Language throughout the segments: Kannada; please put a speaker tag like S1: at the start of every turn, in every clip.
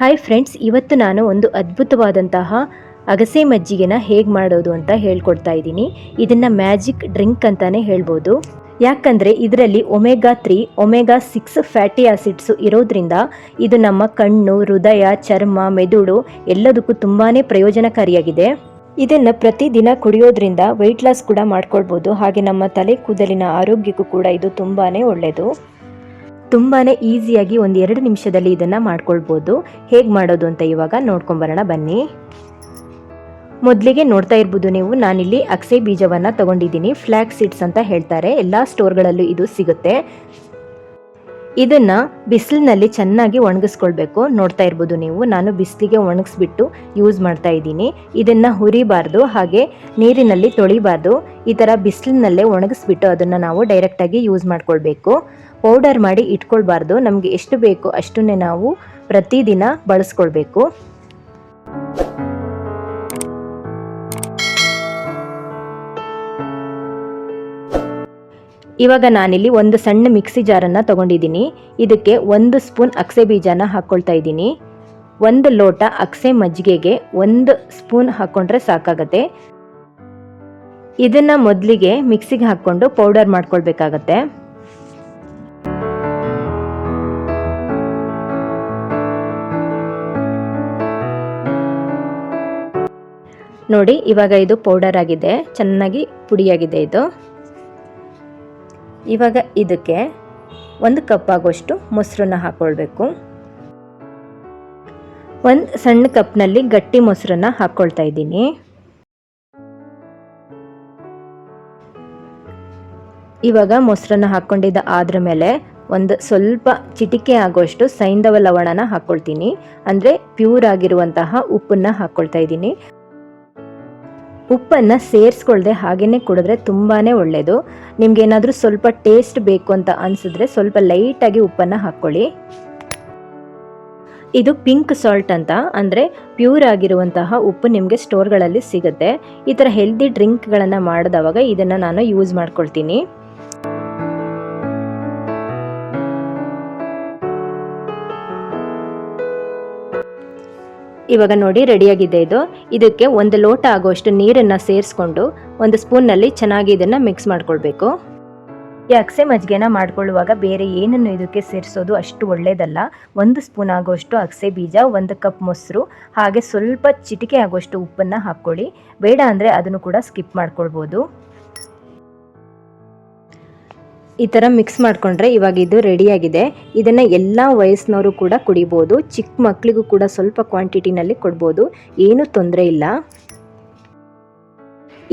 S1: ಹಾಯ್ ಫ್ರೆಂಡ್ಸ್, ಇವತ್ತು ನಾನು ಒಂದು ಅದ್ಭುತವಾದಂತಹ ಅಗಸೆ ಮಜ್ಜಿಗೆನ ಹೇಗೆ ಮಾಡೋದು ಅಂತ ಹೇಳ್ಕೊಡ್ತಾ ಇದ್ದೀನಿ. ಇದನ್ನು ಮ್ಯಾಜಿಕ್ ಡ್ರಿಂಕ್ ಅಂತಲೇ ಹೇಳ್ಬೋದು. ಯಾಕಂದರೆ ಇದರಲ್ಲಿ omega three, omega six fatty acids ಇರೋದ್ರಿಂದ ಇದು ನಮ್ಮ ಕಣ್ಣು, ಹೃದಯ, ಚರ್ಮ, ಮೆದುಳು ಎಲ್ಲದಕ್ಕೂ ತುಂಬಾ ಪ್ರಯೋಜನಕಾರಿಯಾಗಿದೆ. ಇದನ್ನು ಪ್ರತಿದಿನ ಕುಡಿಯೋದ್ರಿಂದ ವೆಯ್ಟ್ ಲಾಸ್ ಕೂಡ ಮಾಡ್ಕೊಳ್ಬೋದು. ಹಾಗೆ ನಮ್ಮ ತಲೆ ಕೂದಲಿನ ಆರೋಗ್ಯಕ್ಕೂ ಕೂಡ ಇದು ತುಂಬಾ ಒಳ್ಳೆಯದು ತುಂಬಾ ಈಸಿಯಾಗಿ ಒಂದು ಎರಡು ನಿಮಿಷದಲ್ಲಿ ಇದನ್ನು ಮಾಡ್ಕೊಳ್ಬೋದು. ಹೇಗೆ ಮಾಡೋದು ಅಂತ ಇವಾಗ ನೋಡ್ಕೊಂಬರೋಣ, ಬನ್ನಿ. ಮೊದಲಿಗೆ ನೋಡ್ತಾ ಇರ್ಬೋದು ನೀವು, ನಾನಿಲ್ಲಿ ಅಕ್ಸೆ ಬೀಜವನ್ನು ತಗೊಂಡಿದ್ದೀನಿ. ಫ್ಲ್ಯಾಕ್ ಸೀಡ್ಸ್ ಅಂತ ಹೇಳ್ತಾರೆ. ಎಲ್ಲ ಸ್ಟೋರ್ಗಳಲ್ಲೂ ಇದು ಸಿಗುತ್ತೆ. ಇದನ್ನ ಬಿಸಿಲಿನಲ್ಲಿ ಚೆನ್ನಾಗಿ ಒಣಗಿಸ್ಕೊಳ್ಬೇಕು. ನೋಡ್ತಾ ಇರ್ಬೋದು ನೀವು. ನಾನು ಬಿಸಿಲಿಗೆ ಒಣಗಿಸ್ಬಿಟ್ಟು ಯೂಸ್ ಮಾಡ್ತಾ ಇದ್ದೀನಿ. ಇದನ್ನ ಹುರಿಬಾರ್ದು, ಹಾಗೆ ನೀರಿನಲ್ಲಿ ತೊಳಿಬಾರ್ದು. ಈ ಥರ ಬಿಸಿಲಿನಲ್ಲೇ ಒಣಗಿಸ್ಬಿಟ್ಟು ಅದನ್ನು ನಾವು ಡೈರೆಕ್ಟಾಗಿ ಯೂಸ್ ಮಾಡ್ಕೊಳ್ಬೇಕು. ಪೌಡರ್ ಮಾಡಿ ಇಟ್ಕೊಳ್ಬಾರ್ದು. ನಮಗೆ ಎಷ್ಟು ಬೇಕು ಅಷ್ಟನ್ನೇ ನಾವು ಪ್ರತಿದಿನ ಬಳಸ್ಕೊಳ್ಬೇಕು. ಇವಾಗ ನಾನಿಲ್ಲಿ ಒಂದು ಸಣ್ಣ ಮಿಕ್ಸಿ ಜಾರನ್ನು ತಗೊಂಡಿದ್ದೀನಿ. ಇದಕ್ಕೆ ಒಂದು ಸ್ಪೂನ್ ಅಕ್ಸೆ ಬೀಜನ ಹಾಕ್ಕೊಳ್ತಾ ಇದ್ದೀನಿ. ಒಂದು ಲೋಟ ಅಕ್ಸೆ ಮಜ್ಜಿಗೆಗೆ ಒಂದು ಸ್ಪೂನ್ ಹಾಕ್ಕೊಂಡ್ರೆ ಸಾಕಾಗತ್ತೆ. ಇದನ್ನ ಮೊದಲಿಗೆ ಮಿಕ್ಸಿಗೆ ಹಾಕ್ಕೊಂಡು ಪೌಡರ್ ಮಾಡ್ಕೊಳ್ಬೇಕಾಗತ್ತೆ. ನೋಡಿ, ಇವಾಗ ಇದು ಪೌಡರ್ ಆಗಿದೆ. ಚೆನ್ನಾಗಿ ಪುಡಿಯಾಗಿದೆ ಇದು. ಇವಾಗ ಇದಕ್ಕೆ ಒಂದು ಕಪ್ ಆಗೋಷ್ಟು ಮೊಸರನ್ನ ಹಾಕ್ಕೊಳ್ಬೇಕು ಒಂದು ಸಣ್ಣ ಕಪ್ನಲ್ಲಿ ಗಟ್ಟಿ ಮೊಸರನ್ನ ಹಾಕ್ಕೊಳ್ತಾ ಇದ್ದೀನಿ. ಇವಾಗ ಮೊಸರನ್ನ ಹಾಕ್ಕೊಂಡಿದ್ದ ಆದ್ರ ಮೇಲೆ ಒಂದು ಸ್ವಲ್ಪ ಚಿಟಿಕೆ ಆಗೋಷ್ಟು ಸೈಂಧವ ಲವಣನ ಹಾಕ್ಕೊಳ್ತೀನಿ ಅಂದರೆ ಪ್ಯೂರ್ ಆಗಿರುವಂತಹ ಉಪ್ಪನ್ನ ಹಾಕ್ಕೊಳ್ತಾ ಇದ್ದೀನಿ. ಉಪ್ಪನ್ನು ಸೇರಿಸ್ಕೊಳ್ದೆ ಹಾಗೇ ಕುಡಿದ್ರೆ ತುಂಬಾ ಒಳ್ಳೆಯದು ನಿಮ್ಗೇನಾದರೂ ಸ್ವಲ್ಪ ಟೇಸ್ಟ್ ಬೇಕು ಅಂತ ಅನಿಸಿದ್ರೆ ಸ್ವಲ್ಪ ಲೈಟಾಗಿ ಉಪ್ಪನ್ನು ಹಾಕ್ಕೊಳ್ಳಿ. ಇದು ಪಿಂಕ್ ಸಾಲ್ಟ್ ಅಂತ, ಅಂದರೆ ಪ್ಯೂರ್ ಆಗಿರುವಂತಹ ಉಪ್ಪು ನಿಮಗೆ ಸ್ಟೋರ್ಗಳಲ್ಲಿ ಸಿಗುತ್ತೆ. ಈ ಥರ ಹೆಲ್ದಿ ಡ್ರಿಂಕ್ಗಳನ್ನು ಮಾಡಿದವಾಗ ಇದನ್ನು ನಾನು ಯೂಸ್ ಮಾಡ್ಕೊಳ್ತೀನಿ. ಇವಾಗ ನೋಡಿ ರೆಡಿಯಾಗಿದೆ ಇದು. ಇದಕ್ಕೆ ಒಂದು ಲೋಟ ಆಗುವಷ್ಟು ನೀರನ್ನು ಸೇರಿಸ್ಕೊಂಡು ಒಂದು ಸ್ಪೂನ್ನಲ್ಲಿ ಚೆನ್ನಾಗಿ ಇದನ್ನು ಮಿಕ್ಸ್ ಮಾಡ್ಕೊಳ್ಬೇಕು. ಈ ಅಕ್ಸೆ ಮಜ್ಜಿಗೆನ ಮಾಡ್ಕೊಳ್ಳುವಾಗ ಬೇರೆ ಏನನ್ನು ಇದಕ್ಕೆ ಸೇರಿಸೋದು ಅಷ್ಟು ಒಳ್ಳೆಯದಲ್ಲ ಒಂದು ಸ್ಪೂನ್ ಆಗುವಷ್ಟು ಅಕ್ಸೆ ಬೀಜ, ಒಂದು ಕಪ್ ಮೊಸರು, ಹಾಗೆ ಸ್ವಲ್ಪ ಚಿಟಿಕೆ ಆಗುವಷ್ಟು ಉಪ್ಪನ್ನು ಹಾಕ್ಕೊಳ್ಳಿ. ಬೇಡ ಅಂದರೆ ಅದನ್ನು ಕೂಡ ಸ್ಕಿಪ್ ಮಾಡ್ಕೊಳ್ಬೋದು. ಈ ಥರ ಮಿಕ್ಸ್ ಮಾಡಿಕೊಂಡ್ರೆ ಇವಾಗ ಇದು ರೆಡಿಯಾಗಿದೆ ಇದನ್ನು ಎಲ್ಲ ವಯಸ್ಸಿನವರು ಕೂಡ ಕುಡಿಬೋದು. ಚಿಕ್ಕ ಮಕ್ಕಳಿಗೂ ಕೂಡ ಸ್ವಲ್ಪ ಕ್ವಾಂಟಿಟಿನಲ್ಲಿ ಕೊಡ್ಬೋದು. ಏನೂ ತೊಂದರೆ ಇಲ್ಲ.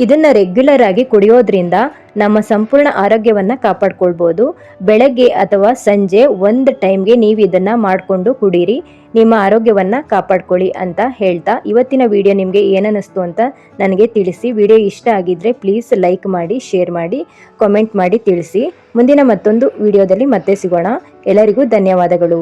S1: ಇದನ್ನು ರೆಗ್ಯುಲರ್ ಆಗಿ ಕುಡಿಯೋದ್ರಿಂದ ನಮ್ಮ ಸಂಪೂರ್ಣ ಆರೋಗ್ಯವನ್ನು ಕಾಪಾಡ್ಕೊಳ್ಬೋದು. ಬೆಳಗ್ಗೆ ಅಥವಾ ಸಂಜೆ ಒಂದು ಟೈಮ್ಗೆ ನೀವು ಇದನ್ನು ಮಾಡಿಕೊಂಡು ಕುಡೀರಿ. ನಿಮ್ಮ ಆರೋಗ್ಯವನ್ನು ಕಾಪಾಡ್ಕೊಳ್ಳಿ ಅಂತ ಹೇಳ್ತಾ ಇವತ್ತಿನ ವಿಡಿಯೋ ನಿಮಗೆ ಏನನ್ನಿಸ್ತು ಅಂತ ನನಗೆ ತಿಳಿಸಿ. ವಿಡಿಯೋ ಇಷ್ಟ ಆಗಿದ್ದರೆ ಪ್ಲೀಸ್ ಲೈಕ್ ಮಾಡಿ ಶೇರ್ ಮಾಡಿ ಕಾಮೆಂಟ್ ಮಾಡಿ ತಿಳಿಸಿ. ಮುಂದಿನ ಮತ್ತೊಂದು ವಿಡಿಯೋದಲ್ಲಿ ಮತ್ತೆ ಸಿಗೋಣ. ಎಲ್ಲರಿಗೂ ಧನ್ಯವಾದಗಳು.